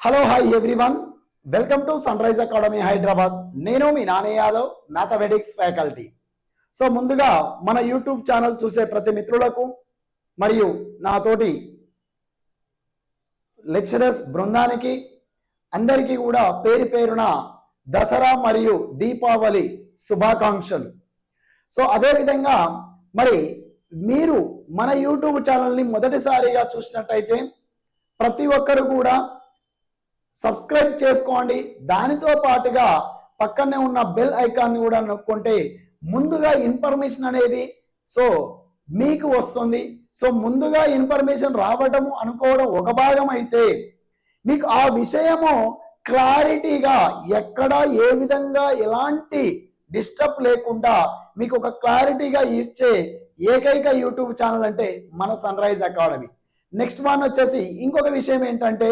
Hello hi everyone welcome to Sunrise Academy Hyderabad నేను మీ Nani Yadav mathematics faculty so ముందుగా మన YouTube channel చూసే ప్రతి మిత్రులకు మరియు నాతోటి లెక్చరర్స్ బృందానికి అందరికీ కూడా పేరు పేరున దసరా మరియు దీపావళి శుభాకాంక్షలు. సో అదేవిధంగా మరి మీరు మన యూట్యూబ్ ఛానల్ని మొదటిసారిగా చూసినట్టయితే ప్రతి ఒక్కరు కూడా సబ్స్క్రైబ్ చేసుకోండి. దానితో పాటుగా పక్కనే ఉన్న బెల్ ఐకాన్ని కూడా నొక్కుంటే ముందుగా ఇన్ఫర్మేషన్ అనేది సో మీకు వస్తుంది. సో ముందుగా ఇన్ఫర్మేషన్ రావటము అనుకోవడం ఒక భాగం అయితే మీకు ఆ విషయము క్లారిటీగా ఎక్కడ ఏ విధంగా ఎలాంటి డిస్టర్బ్ లేకుండా మీకు ఒక క్లారిటీగా ఇచ్చే ఏకైక యూట్యూబ్ ఛానల్ అంటే మన Sunrise Academy. Next one వచ్చేసి ఇంకొక విషయం ఏంటంటే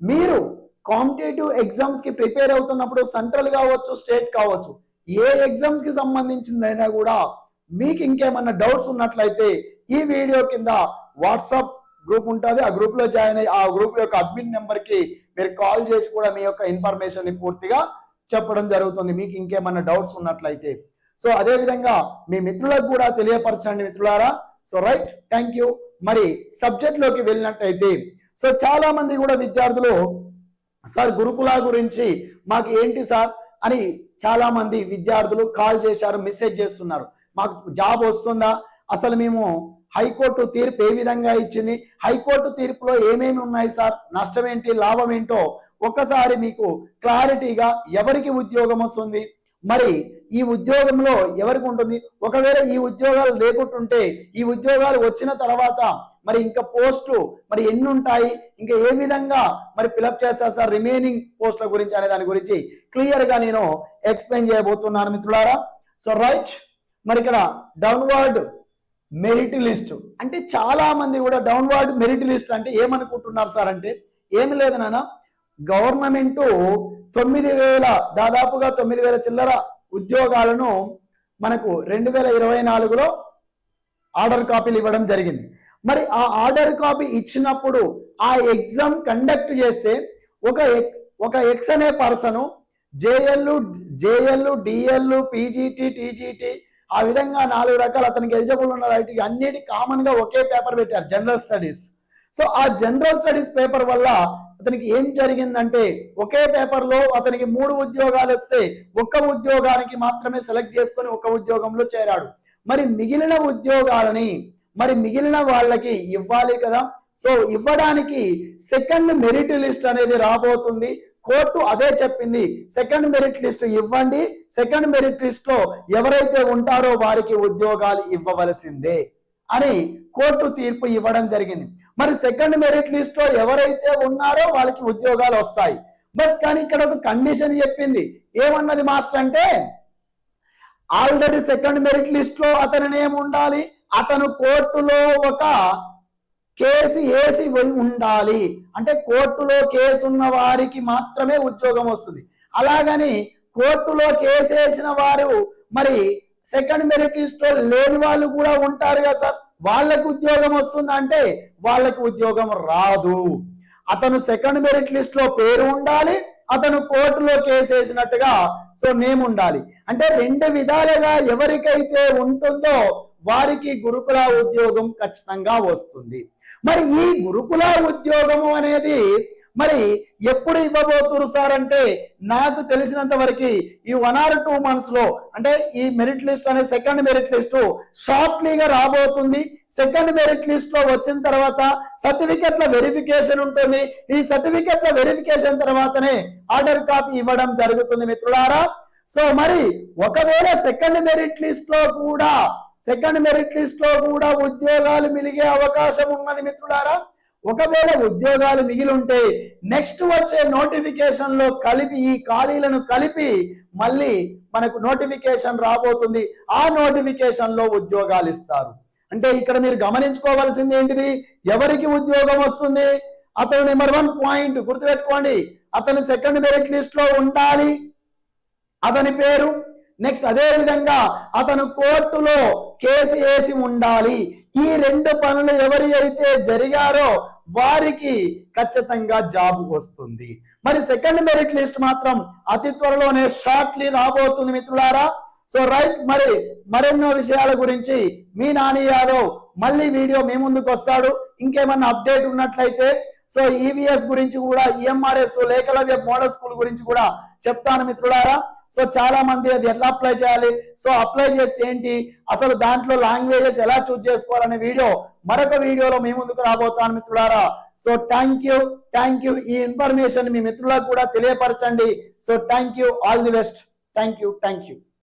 మీరు కాంపిటేటివ్ ఎగ్జామ్స్కి ప్రిపేర్ అవుతున్నప్పుడు సెంట్రల్ కావచ్చు స్టేట్ కావచ్చు ఏ ఎగ్జామ్స్కి సంబంధించిందైనా కూడా మీకు ఇంకేమన్నా డౌట్స్ ఉన్నట్లయితే ఈ వీడియో కింద వాట్సాప్ గ్రూప్ ఉంటుంది. ఆ గ్రూప్లో జాయిన్ అయ్యి ఆ గ్రూప్ యొక్క అడ్మిన్ నెంబర్కి మీరు కాల్ చేసి కూడా మీ యొక్క ఇన్ఫర్మేషన్ని పూర్తిగా చెప్పడం జరుగుతుంది. మీకు ఇంకేమన్నా డౌట్స్ ఉన్నట్లయితే. సో అదే విధంగా మీ మిత్రులకు కూడా తెలియపరచండి మిత్రులారా. సో రైట్ థ్యాంక్ యూ మరి సబ్జెక్ట్లోకి వెళ్ళినట్టయితే సో చాలా మంది కూడా విద్యార్థులు సార్ గురుకుల గురించి మాకు ఏంటి సార్ అని చాలా మంది విద్యార్థులు కాల్ చేశారు మెసేజ్ చేస్తున్నారు. మాకు జాబ్ వస్తుందా? అసలు మేము హైకోర్టు తీర్పు ఏ విధంగా ఇచ్చింది? హైకోర్టు తీర్పులో ఏమేమి ఉన్నాయి సార్? నష్టం ఏంటి? లాభం ఏంటో ఒక్కసారి మీకు క్లారిటీగా ఎవరికి ఉద్యోగం వస్తుంది? మరి ఈ ఉద్యోగంలో ఎవరికి ఉంటుంది? ఒకవేళ ఈ ఉద్యోగాలు లేకుంటుంటే ఈ ఉద్యోగాలు వచ్చిన తర్వాత మరి ఇంకా పోస్టులు మరి ఎన్ని ఉంటాయి? ఇంకా ఏ విధంగా మరి ఫిలప్ చేస్తారు సార్ రిమైనింగ్ పోస్టుల గురించి అనే దాని గురించి క్లియర్గా నేను ఎక్స్ప్లెయిన్ చేయబోతున్నాను మిత్రులారా. సో రైట్ మరి ఇక్కడ డౌన్వర్డ్ మెరిట్ లిస్ట్ అంటే చాలా మంది కూడా డౌన్వర్డ్ మెరిట్ లిస్ట్ అంటే ఏమనుకుంటున్నారు సార్ అంటే ఏమి లేదు నాన్న. గవర్నమెంట్ తొమ్మిది వేల దాదాపుగా తొమ్మిది వేల చిల్లర ఉద్యోగాలను మనకు రెండు వేల ఇరవై నాలుగులో ఆర్డర్ కాపీలు ఇవ్వడం జరిగింది. మరి ఆ ఆర్డర్ కాపీ ఇచ్చినప్పుడు ఆ ఎగ్జామ్ కండక్ట్ చేస్తే ఒక ఎక్- ఒక ఎక్స్ అనే పర్సను జేఎల్లు జేఎల్ డిఎల్ పీజీటీ టీజీటీ ఆ విధంగా నాలుగు రకాలు అతనికి ఎలిజిబుల్ ఉన్న అన్నిటి కామన్గా ఒకే పేపర్ పెట్టారు జనరల్ స్టడీస్. సో ఆ జనరల్ స్టడీస్ పేపర్ వల్ల అతనికి ఏం జరిగిందంటే ఒకే పేపర్లో అతనికి మూడు ఉద్యోగాలు వస్తే ఒక్క ఉద్యోగానికి మాత్రమే సెలెక్ట్ చేసుకొని ఒక ఉద్యోగంలో చేరాడు. మరి మిగిలిన ఉద్యోగాలని మరి మిగిలిన వాళ్ళకి ఇవ్వాలి కదా. సో ఇవ్వడానికి సెకండ్ మెరిట్ లిస్ట్ అనేది రాబోతుంది. కోర్టు అదే చెప్పింది సెకండ్ మెరిట్ లిస్ట్ ఇవ్వండి. సెకండ్ మెరిట్ లిస్ట్లో ఎవరైతే ఉంటారో వారికి ఉద్యోగాలు ఇవ్వవలసిందే. అని కోర్టు తీర్పు ఇవ్వడం జరిగింది. మరి సెకండ్ మెరిట్ లిస్ట్లో ఎవరైతే ఉన్నారో వాళ్ళకి ఉద్యోగాలు వస్తాయి. బట్ కానీ ఇక్కడ ఒక కండిషన్ చెప్పింది. ఏమన్నది మాస్టర్ అంటే ఆల్రెడీ సెకండ్ మెరిట్ లిస్ట్లో అతని నేమ్ ఉండాలి? అతను కోర్టులో ఒక కేసు వేసి ఉండాలి. అంటే కోర్టులో కేసు ఉన్న వారికి మాత్రమే ఉద్యోగం వస్తుంది. అలాగని కోర్టులో కేసు వేసిన వారు మరి సెకండ్ మెరిట్ లిస్ట్లో లేని వాళ్ళు కూడా ఉంటారు కదా సార్. వాళ్ళకు ఉద్యోగం వస్తుందంటే అంటే ఉద్యోగం రాదు. అతను సెకండ్ మెరిట్ లిస్ట్లో పేరు ఉండాలి అతను కోర్టులో కేసు వేసినట్టుగా సో నేమ్ ఉండాలి. అంటే రెండు విధాలుగా ఎవరికైతే ఉంటుందో వారికి గురుకుల ఉద్యోగం ఖచ్చితంగా వస్తుంది. మరి ఈ గురుకుల ఉద్యోగము అనేది మరి ఎప్పుడు ఇవ్వబోతున్నారు సార్ అంటే నాకు తెలిసినంత వరకు ఈ వన్ ఆర్ టూ మంత్స్లో అంటే ఈ మెరిట్ లిస్ట్ అనే సెకండ్ మెరిట్ లిస్ట్ షార్ట్లీగా రాబోతుంది. సెకండ్ మెరిట్ లిస్ట్లో వచ్చిన తర్వాత సర్టిఫికెట్ల వెరిఫికేషన్ ఉంటుంది. ఈ సర్టిఫికెట్ల వెరిఫికేషన్ తర్వాతనే ఆర్డర్ కాపీ ఇవ్వడం జరుగుతుంది మిత్రులారా. సో మరి ఒకవేళ సెకండ్ మెరిట్ లిస్ట్లో కూడా సెకండ్ మెరిట్ లిస్ట్లో కూడా ఉద్యోగాలు మిలిగే అవకాశం ఉన్నది మిత్రులారా? ఒకవేళ ఉద్యోగాలు మిగిలింటే నెక్స్ట్ వచ్చే నోటిఫికేషన్లో కలిపి ఈ ఖాళీలను కలిపి మళ్ళీ మనకు నోటిఫికేషన్ రాబోతుంది. ఆ నోటిఫికేషన్లో ఉద్యోగాలు ఇస్తారు. అంటే ఇక్కడ మీరు గమనించుకోవాల్సింది ఏంటిది? ఎవరికి ఉద్యోగం వస్తుంది? అతను నెంబర్ వన్ పాయింట్ గుర్తుపెట్టుకోండి. అతను సెకండ్ మెరిట్ లిస్ట్లో ఉండాలి. అతని పేరు. నెక్స్ట్ అదే విధంగా అతను కోర్టులో కేసు వేసి ఉండాలి. ఈ రెండు పనులు ఎవరి అయితే జరిగారో వారికి ఖచ్చితంగా జాబ్ వస్తుంది. మరి సెకండ్ మెరిట్ లిస్ట్ మాత్రం అతి త్వరలోనే షార్ట్లీ రాబోతుంది మిత్రులారా. సో రైట్ మరి మరెన్నో విషయాల గురించి మీ నాని యాదవ్ మళ్ళీ వీడియో మీ ముందుకు వస్తాడు. ఇంకేమన్నా అప్డేట్ ఉన్నట్లయితే సో ఈవీఎస్ గురించి కూడా ఈఎంఆర్ఎస్ లేఖలవ్య మోడల్ స్కూల్ గురించి కూడా చెప్తాను మిత్రులారా. సో చాలా మంది అది ఎట్లా అప్లై చేయాలి? సో అప్లై చేస్తే ఏంటి? అసలు దాంట్లో లాంగ్వేజెస్ ఎలా చూస్ చేసుకోవాలనే వీడియో మరొక వీడియోలో మీ ముందుకు రాబోతాను మిత్రులారా. So thank you thank you ఈ ఇన్ఫర్మేషన్ మీ మిత్రులకు కూడా తెలియపరచండి. So thank you all the best thank you thank you